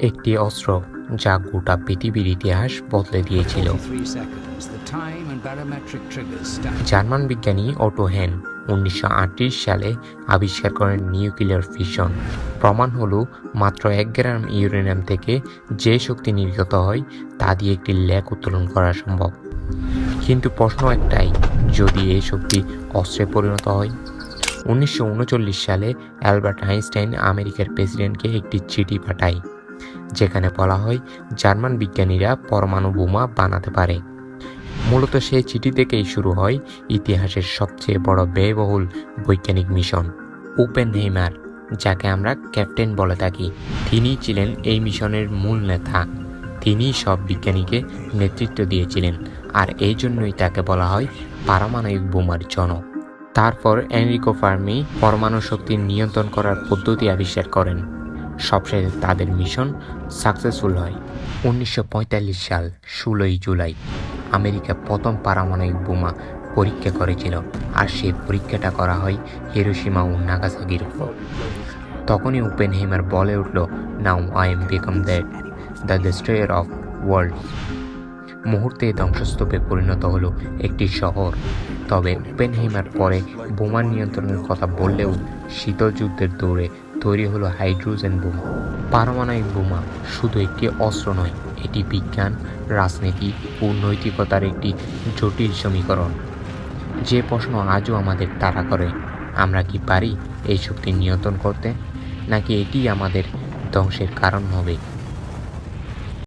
একটি অস্ত্র যা গোটা পৃথিবীর ইতিহাস বদলে দিয়েছিল 43 seconds. The time and barometric triggers stand. German বিজ্ঞানী অটো হেন উনিশশো আটত্রিশ সালে আবিষ্কার করেন নিউক্লিয়ার ফিশন প্রমাণ হলো মাত্র এক গ্রাম ইউরেনিয়াম থেকে যে শক্তি নির্গত হয় তা দিয়ে একটি ল্যাক উত্তোলন করা সম্ভব কিন্তু প্রশ্ন একটাই যদি এই শক্তি অস্ত্রে পরিণত হয় উনিশশো উনচল্লিশ সালে অ্যালবার্ট আইনস্টাইন আমেরিকার প্রেসিডেন্টকে একটি চিঠি পাঠায় যেখানে বলা হয় জার্মান বিজ্ঞানীরা পরমাণু বোমা বানাতে পারে। মূলত সেই চিঠি থেকেই শুরু হয় ইতিহাসের সবচেয়ে বড় ব্যয়বহুল বৈজ্ঞানিক মিশন ওপেন হেইমার যাকে আমরা ক্যাপ্টেন বলে থাকি। তিনিই ছিলেন এই মিশনের মূল নেতা। তিনিই সব বিজ্ঞানীকে নেতৃত্ব দিয়েছিলেন, আর এই জন্যই তাকে বলা হয় পারমাণবিক বোমার জনক। তারপর এনরিকো ফার্মি পরমাণু শক্তি নিয়ন্ত্রণ করার পদ্ধতি আবিষ্কার করেন। সবশেষে তাদের মিশন সাকসেসফুল হয়। উনিশশো পঁয়তাল্লিশ সাল ষোলোই জুলাই আমেরিকা প্রথম পারমাণবিক বোমা পরীক্ষা করেছিল আর সেই পরীক্ষাটা করা হয় হিরোসীমা ও নাগাসাগির উপর। তখনই ওপেন হেমার বলে উঠল, now, I am become that the destroyer of world. মুহূর্তে ধ্বংসস্তূপে পরিণত হলো একটি শহর। তবে ওপেনহেইমার পরে বোমা নিয়ন্ত্রণের কথা বললেও শীতল যুদ্ধের দৌড়ে তৈরি হলো হাইড্রোজেন বোমা। পারমাণবিক বোমা শুধু একটি অস্ত্র নয়, এটি বিজ্ঞান, রাজনীতি ও নৈতিকতার একটি জটিল সমীকরণ। যে প্রশ্ন আজও আমাদের তাড়া করে, আমরা কি পারি এই শক্তি নিয়ন্ত্রণ করতে? নাকি এটি আমাদের ধ্বংসের কারণ হবে?